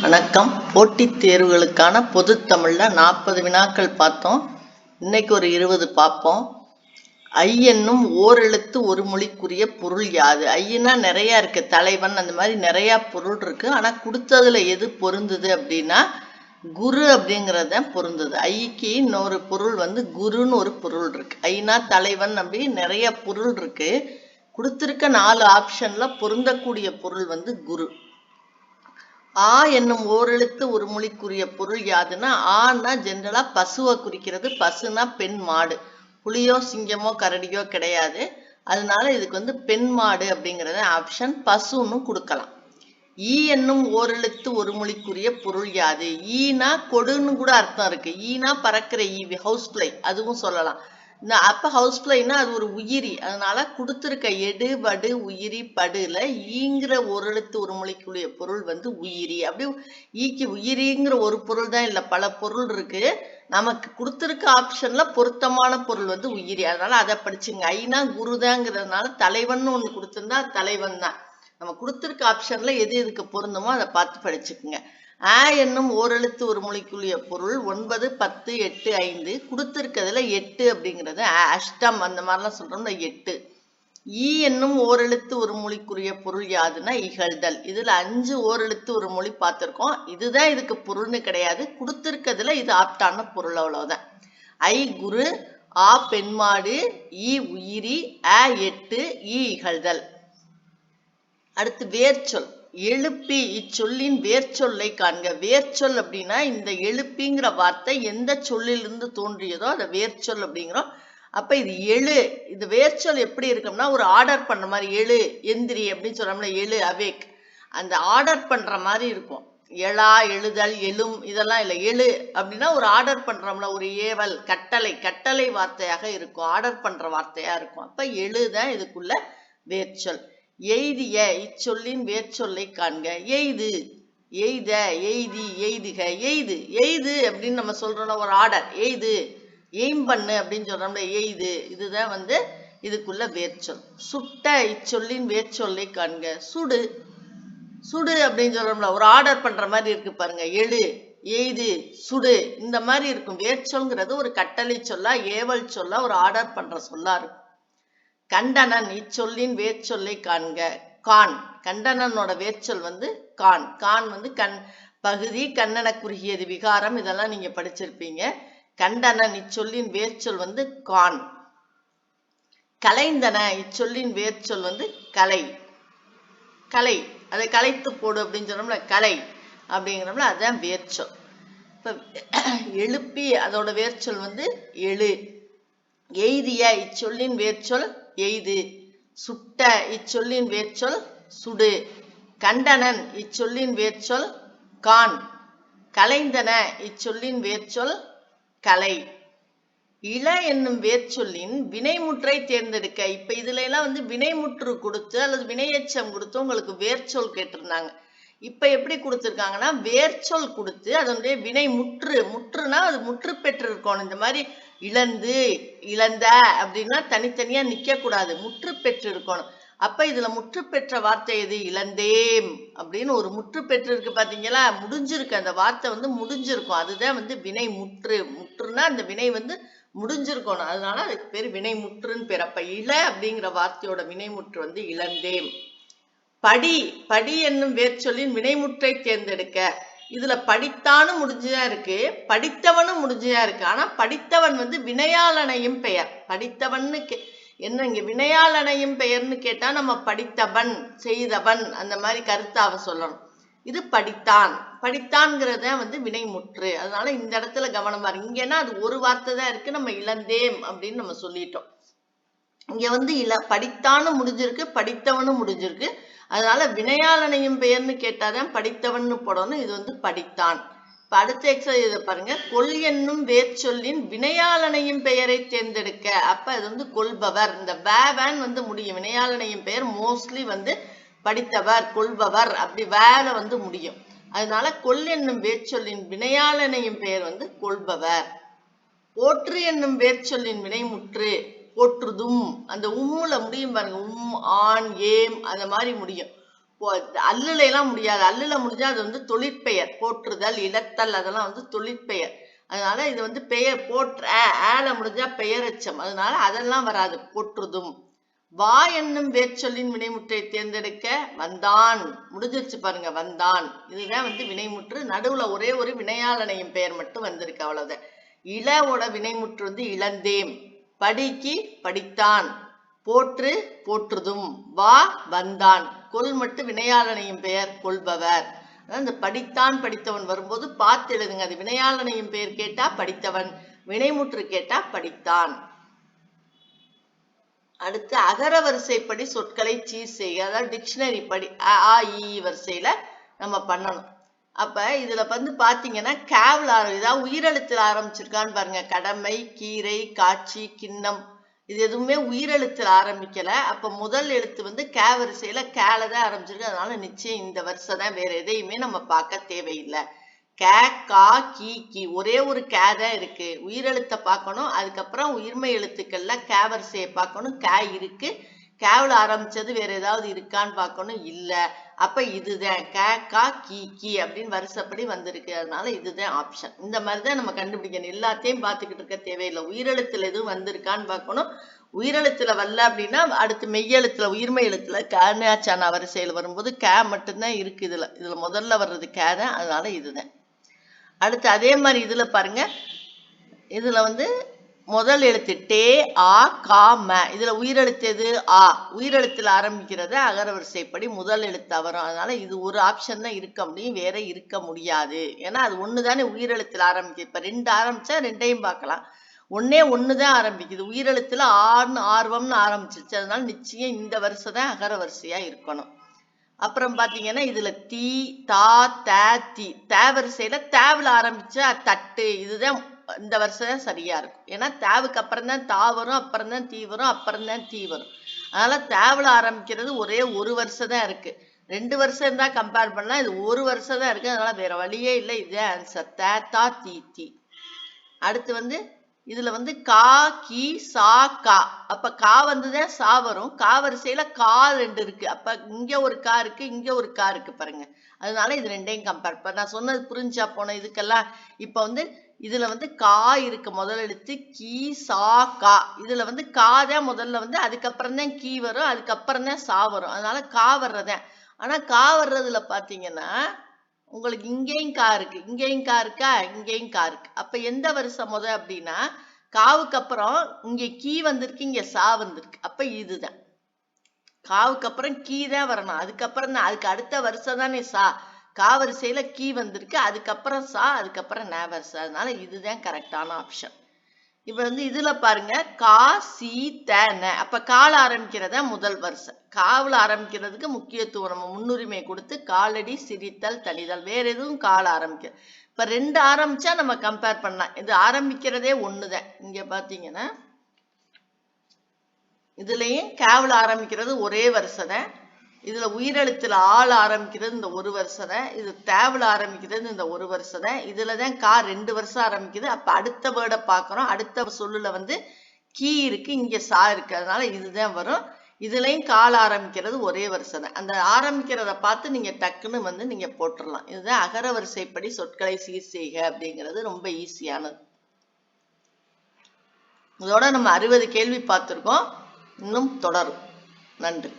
வணக்கம். போட்டித் தேர்வுகளுக்கான பொது தமிழில் நாற்பது வினாக்கள் பார்த்தோம். இன்னைக்கு ஒரு இருபது பார்ப்போம். ஐ என்னும் ஓரெழுத்து ஒரு மொழிக்குரிய பொருள் யாது? ஐயனா நிறையா இருக்கு. தலைவன் அந்த மாதிரி நிறையா பொருள் இருக்கு. ஆனா கொடுத்ததுல எது பொருந்துது அப்படின்னா குரு அப்படிங்கிறது தான் பொருந்தது. ஐக்கு இன்னொரு பொருள் வந்து குருன்னு ஒரு பொருள் இருக்கு. ஐனா தலைவன் அப்படி நிறைய பொருள் இருக்கு. கொடுத்துருக்க நாலு ஆப்ஷன்ல பொருந்தக்கூடிய பொருள் வந்து குரு. ஆ என்னும் ஓரெழுத்து ஒரு மொழிக்குரிய பொருள் யாதுன்னா ஆன்னா ஜென்ரலா பசுவை குறிக்கிறது பசுனா பெண் மாடு. புலியோ சிங்கமோ கரடியோ கிடையாது. அதனால இதுக்கு வந்து பெண் மாடு அப்படிங்கறத ஆப்ஷன் பசுன்னு கொடுக்கலாம். ஈ என்னும் ஓரெழுத்து ஒரு மொழிக்குரிய பொருள் யாது? ஈனா கொடுன்னு கூட அர்த்தம் இருக்கு. ஈனா பறக்கிற ஈ ஹவுஸ் பிளை அதுவும் சொல்லலாம். அப்ப ஹவுஸ் பிளைனா அது ஒரு உயிரி. அதனால கொடுத்துருக்க எடு வடு உயிரி படுல ஈங்கிற ஒரு எழுத்து ஒரு மொழிக்குரிய பொருள் வந்து உயிரி. அப்படி ஈக்கு உயிரிங்கிற ஒரு பொருள் தான் இல்ல. பல பொருள் இருக்கு. நமக்கு கொடுத்துருக்க ஆப்ஷன்ல பொருத்தமான பொருள் வந்து உயிரி. அதனால அதை படிச்சுங்க. ஐனா குருதாங்கிறதுனால தலைவன் ஒண்ணு கொடுத்துருந்தா அது தலைவன் தான். நம்ம கொடுத்துருக்க ஆப்ஷன்ல எது எதுக்கு பொருந்தமோ அதை பார்த்து படிச்சுக்குங்க. ஆ என்னும் ஓரெழுத்து ஒரு மொழிக்குரிய பொருள் ஒன்பது பத்து எட்டு ஐந்து. கொடுத்துருக்கிறதுல எட்டு அப்படிங்கிறது அஷ்டம் அந்த மாதிரிலாம் சொல்றோம்ல எட்டு. ஈ என்னும் ஓரெழுத்து ஒரு மொழிக்குரிய பொருள் யாதுன்னா இகழ்தல். இதுல அஞ்சு ஓரெழுத்து ஒரு மொழி பார்த்திருக்கோம். இதுதான் இதுக்கு பொருள்னு கிடையாது. கொடுத்துருக்கிறதுல இது ஆப்டான பொருள் அவ்வளவுதான். ஐ குரு ஆ பெண்மாடு ஈ உயிரி அ எட்டு ஈ இகழ்தல். அடுத்து வேர்ச்சொல். எழுப்பி இச்சொல்லின் வேர்ச்சொல்லை காண்க. வேர்ச்சொல் அப்படின்னா இந்த எழுப்பிங்கிற வார்த்தை எந்த சொல்லிலிருந்து தோன்றியதோ அதை வேர்ச்சொல் அப்படிங்கிறோம். அப்ப இது எழு இது வேர்ச்சொல் எப்படி இருக்கும்னா ஒரு ஆர்டர் பண்ற மாதிரி எழு எந்திரி அப்படின்னு சொல்றோம்ல எழு அவேக். அந்த ஆர்டர் பண்ற மாதிரி இருக்கும். எழா எழுதல் எழும் இதெல்லாம் இல்லை. எழு அப்படின்னா ஒரு ஆர்டர் பண்றோம்ல ஒரு ஏவல் கட்டளை கட்டளை வார்த்தையாக இருக்கும். ஆர்டர் பண்ற வார்த்தையா இருக்கும். அப்ப எழுதான் இதுக்குள்ள வேர்ச்சொல். எய்திய இச்சொல்லின் வேர்ச்சொல்லை காண்க. எய்து எய்த எய்தி எய்துக. எய்து எய்து அப்படின்னு நம்ம சொல்றோம்ல ஒரு ஆர்டர். எய்து எய்ம் பண்ணு அப்படின்னு சொல்றோம்ல எய்து. இதுதான் வந்து இதுக்குள்ள வேர்ச்சொல். சுட்ட இச்சொல்லின் வேர்ச்சொல்லை காண்க. சுடு சுடு அப்படின்னு சொல்றோம்ல ஒரு ஆர்டர் பண்ற மாதிரி இருக்கு பாருங்க. எழு எய்து சுடு. இந்த மாதிரி இருக்கும். வேர்ச்சொல்ங்கிறது ஒரு கட்டளை சொல்லா ஏவல் சொல்லா ஒரு ஆர்டர் பண்ற சொல்லா இருக்கும். கண்டனன் இச்சொல்லின் வேர்ச்சொல்லை காண்க. கான். கண்டனனோட வேர்ச்சொல் வந்து கான். கான் வந்து கண் பகுதி கண்ணன குறுகியது விகாரம் இதெல்லாம் நீங்க படிச்சிருப்பீங்க. கண்டனன் இச்சொல்லின் வேர்ச்சொல் வந்து கான். கலைந்தன இச்சொல்லின் வேர்ச்சொல் வந்து கலை. கலை. அதை கலைத்து போடு அப்படின்னு சொன்னோம்ல கலை அப்படிங்கிறோம்ல அதுதான் வேர்ச்சொல். இப்போ எழுப்பி அதோட வேர்ச்சொல் வந்து எழு. எய்திய இச்சொல்லின் வேர்ச்சொல் எய்து. சுட்ட இச்சொல்லின் வேர்ச்சொல் சுடு. கண்டனன் இச்சொல்லின் வேர்ச்சொல் கான் கலைந்தன இச்சொல்லின் வேர்ச்சொல் கலை. இள என்னும் வேர்ச்சொல்லின் வினைமுற்றை தேர்ந்தெடுக்க. இப்ப இதுல எல்லாம் வந்து வினைமுற்று கொடுத்து அல்லது வினையச்சம் கொடுத்து உங்களுக்கு வேர்ச்சொல் கேட்டிருந்தாங்க. இப்ப எப்படி கொடுத்திருக்காங்கன்னா வேர்ச்சொல் கொடுத்து அதனுடைய வினை முற்று முற்றுனா அது முற்று பெற்றிருக்கணும். இந்த மாதிரி இழந்து இழந்த அப்படின்னா தனித்தனியா நிக்க கூடாது முற்று பெற்று இருக்கணும் அப்ப இதுல முற்று பெற்ற வார்த்தை எது? இழந்தேம் அப்படின்னு ஒரு முற்று பெற்று இருக்கு பாத்தீங்களா? முடிஞ்சிருக்கு. அந்த வார்த்தை வந்து முடிஞ்சிருக்கும். அதுதான் வந்து வினை முற்று. முற்றுனா அந்த வினை வந்து முடிஞ்சிருக்கணும். அதனால அதுக்கு பேர் வினை முற்றுன்னு பேர். அப்ப இள அப்படிங்கிற வார்த்தையோட வினை முற்று வந்து இழந்தேம். படி. படி என்னும் வேர்ச்சொல்லின் வினைமுற்றை தேர்ந்தெடுக்க. இதுல படித்தானும் முடிஞ்சுதான் இருக்கு படித்தவனும் முடிஞ்சுதான் இருக்கு. ஆனா படித்தவன் வந்து வினையாளனையும் பெயர். படித்தவன்னு கே- என்ன இங்க வினையாளனையும் பெயர்னு கேட்டா நம்ம படித்தவன் செய்தவன் அந்த மாதிரி கருத்தாவ சொல்லணும். இது படித்தான். படித்தான்ங்கிறது வந்து வந்து வினைமுற்று. அதனால இந்த இடத்துல கவனமா இருக்கு இங்கன்னா அது ஒரு வார்த்தை தான் இருக்கு நம்ம இழந்தேம் அப்படின்னு நம்ம சொல்லிட்டோம். இங்க வந்து இல படித்தானும் முடிஞ்சிருக்கு படித்தவனும் முடிஞ்சிருக்கு. அதனால வினையாளனையும் பெயர்னு கேட்டாதான் படித்தவன்னு போடணும். இது வந்து படித்தான். இப்ப அடுத்த எக்ஸசைஸ் இதை பாருங்க. கொல் என்னும் வேர்ச்சொல்லின் வினையாளனையும் பெயரை தேர்ந்தெடுக்க. அப்ப இது வந்து கொள்பவர். இந்த வேன் வந்து முடியும். வினையாளனையும் பெயர் மோஸ்ட்லி வந்து படித்தவர் கொள்பவர். அப்படி வேல வந்து முடியும். அதனால கொல் என்னும் வேர்ச்சொல்லின் வினையாளனையும் பெயர் வந்து கொள்பவர். போற்று என்னும் வேர்ச்சொல்லின் வினைமுற்று. போற்றுதும். அந்த உம்முல முடியும் பாருங்க. உம் ஆண் ஏம் அந்த மாதிரி முடியும். அல்லுல எல்லாம் முடியாது. அல்லுல முடிஞ்சா அது வந்து தொழிற்பெயர். போற்றுதல் இழத்தல் அதெல்லாம் வந்து தொழிற்பெயர். அதனால இது வந்து பெயர் போற்ற ஆல முடிஞ்சா பெயரெச்சம். அதனால அதெல்லாம் வராது. போற்றுதும். வா என்னும் வேர்ச்சொல்லின் வினைமுற்றை தேர்ந்தெடுக்க வந்தான். முடிஞ்சிருச்சு பாருங்க வந்தான். இதுதான் வந்து வினைமுற்று. நடுவுல ஒரே ஒரு வினையாளனையும் பெயர் மட்டும் வந்திருக்கு அவ்வளவுதான். இளவோட வினைமுற்று வந்து இளந்தேம் படிக்கு படித்தான். போற்று போற்றுதும். வா வந்தான். கொல் மட்டும் வினையாளனையும் பெயர் கொள்பவர். இந்த படித்தான் படித்தவன் வரும்போது பார்த்து எழுதுங்க. அது வினையாளனையும் பெயர் கேட்டா படித்தவன். வினைமுற்று கேட்டா படித்தான். அடுத்து அகர வரிசைப்படி சொற்களை சீர் செய்க. அதாவது டிக்ஷனரி படி அ ஆ இ வரிசையில நம்ம பண்ணணும். அப்ப இதுல வந்து பாத்தீங்கன்னா கேவல் ஆரம் இதாவது உயிரெழுத்துல ஆரம்பிச்சிருக்கான்னு பாருங்க. கடமை கீரை காட்சி கிண்ணம். இது எதுவுமே உயிரெழுத்துல ஆரம்பிக்கல. அப்ப முதல் எழுத்து வந்து கே கேலதான் கேல தான் ஆரம்பிச்சிருக்கு. அதனால நிச்சயம் இந்த வருஷம் தான் வேற எதையுமே நம்ம பார்க்க தேவையில்லை. கே கா கி கி. ஒரே ஒரு கே தான் இருக்கு. உயிரெழுத்தை பார்க்கணும். அதுக்கப்புறம் உயிர்மை எழுத்துக்கள்ல கே வரிசையை பார்க்கணும். கே இருக்கு. கேவல ஆரம்பிச்சது வேற ஏதாவது இருக்கான்னு பார்க்கணும். இல்லை. அப்ப இதுதான் கே கா கி கி அப்படின்னு வருஷப்படி வந்திருக்கு. அதனால இதுதான் ஆப்ஷன் இந்த மாதிரி தான் நம்ம கண்டுபிடிக்கணும். எல்லாத்தையும் பார்த்துக்கிட்டு இருக்க தேவையில்லை. உயிரெழுத்துல எதுவும் வந்திருக்கான்னு பார்க்கணும். உயிரெழுத்துல வரல அப்படின்னா அடுத்து மெய்யெழுத்துல உயிர்மை எழுத்துல கேனாச்சானா வரிசையில் வரும்போது கே மட்டும்தான் இருக்கு இதுல. இதுல முதல்ல வர்றது கே தான். அதனால இதுதான். அடுத்து அதே மாதிரி இதுல பாருங்க. இதுல வந்து முதல் எழுத்து டே ஆ கா ம. இதுல உயிரெழுத்து எது? ஆ. உயிரெழுத்தில் ஆரம்பிக்கிறது அகர வரிசைப்படி முதல் எழுத்து வரும். அதனால இது ஒரு ஆப்ஷன் தான் இருக்க முடியும். வேற இருக்க முடியாது. ஏன்னா அது ஒன்று தானே உயிரெழுத்தில் ஆரம்பிக்குது. இப்போ ரெண்டு ஆரம்பிச்சா ரெண்டையும் பார்க்கலாம். ஒன்னே தான் ஆரம்பிக்குது. உயிரெழுத்தில் ஆர்னு ஆர்வம்னு ஆரம்பிச்சிருச்சு. அதனால நிச்சயம் இந்த வருஷம் தான் அகரவரிசையா இருக்கணும். அப்புறம் பார்த்தீங்கன்னா இதில் தீ தா த தி. தேவரிசையில் தேவில் தேவுல ஆரம்பிச்சா தட்டு. இதுதான் இந்த வருஷம் தான் சரியா இருக்கும். ஏன்னா தேவுக்கு அப்புறம் தான் தா வரும் அப்புறம் தான் தீ வரும் அப்புறம் தான் தீ வரும். அதனால தேவுல ஆரம்பிக்கிறது ஒரே ஒரு வருஷம் தான் இருக்கு. ரெண்டு வருஷம் இருந்தா கம்பேர் பண்ணலாம். இது ஒரு வருஷம் தான் இருக்கு. அதனால வேற வழியே இல்லை. இதே ஆன்சர் தே தா தீ தீ. அடுத்து வந்து இதுல வந்து கா கி சா கா. அப்ப கா வந்துதான் சா வரும். கா வரிசையில கா ரெண்டு இருக்கு. அப்ப இங்க ஒரு கா இருக்கு இங்க ஒரு கா இருக்கு பாருங்க. அதனால இது ரெண்டையும் கம்பேர் இப்ப நான் சொன்னது புரிஞ்சா போன இதுக்கெல்லாம் இப்ப வந்து இதுல வந்து கா இருக்கு. முதல் எழுத்து கி சா கா. இதுல வந்து கா தான் முதல்ல வந்து அதுக்கப்புறம் தான் கீ வரும். அதுக்கப்புறம் தான் சா வரும். அதனால கா வர்றதேன். ஆனா கா வர்றதுல பாத்தீங்கன்னா உங்களுக்கு இங்கேயும் கா இருக்கு இங்கேயும் கா இருக்கா இங்கேயும் கா இருக்கு. அப்ப எந்த வருஷம் முத அப்படின்னா காவுக்கு அப்புறம் இங்க கீ வந்திருக்கு இங்க சா வந்திருக்கு. அப்ப இதுதான். காவுக்கு அப்புறம் கீ தான் வரணும். அதுக்கப்புறம் தான் அதுக்கு அடுத்த வருஷம் தானே சா. கா வரிசையில கீ வந்திருக்கு அதுக்கப்புறம் சா அதுக்கப்புறம் நே வரிசை. அதனால இதுதான் கரெக்டான ஆப்ஷன் இப்ப வந்து இதுல பாருங்க கா சி தன அப்ப கால ஆரம்பிக்கிறத முதல் வருஷம். காவல ஆரம்பிக்கிறதுக்கு முக்கியத்துவம் நம்ம முன்னுரிமை கொடுத்து காலடி சிரித்தல் தளிதல். வேற எதுவும் கால ஆரம்பிக்க. இப்ப ரெண்டு ஆரம்பிச்சா நம்ம கம்பேர் பண்ணலாம். இது ஆரம்பிக்கிறதே ஒண்ணுதான். இங்க பாத்தீங்கன்னா இதுலயும் கேவல ஆரம்பிக்கிறது ஒரே வருஷம் இதுல உயிரெழுத்துல ஆள் ஆரம்பிக்கிறது இந்த ஒரு வருஷம் இது தேவல ஆரம்பிக்கிறது இந்த ஒரு வருஷம் இதுலதான் கா ரெண்டு வருஷம் ஆரம்பிக்குது. அப்ப அடுத்த வேர்டை பாக்குறோம் அடுத்த சொல்லுல வந்து கீ இருக்கு இங்க சா இருக்கு. அதனால இதுதான் வரும். இதுலயும் கால் ஆரம்பிக்கிறது ஒரே வருஷம் தான் அந்த ஆரம்பிக்கிறத பார்த்து நீங்க டக்குன்னு வந்து நீங்க போட்டுடலாம் இதுதான் அகர வரிசைப்படி சொற்களை சீர் செய்க அப்படிங்கிறது ரொம்ப ஈஸியானது. இதோட நம்ம அறுபது கேள்வி பார்த்துருக்கோம். இன்னும் தொடரும். நன்றி.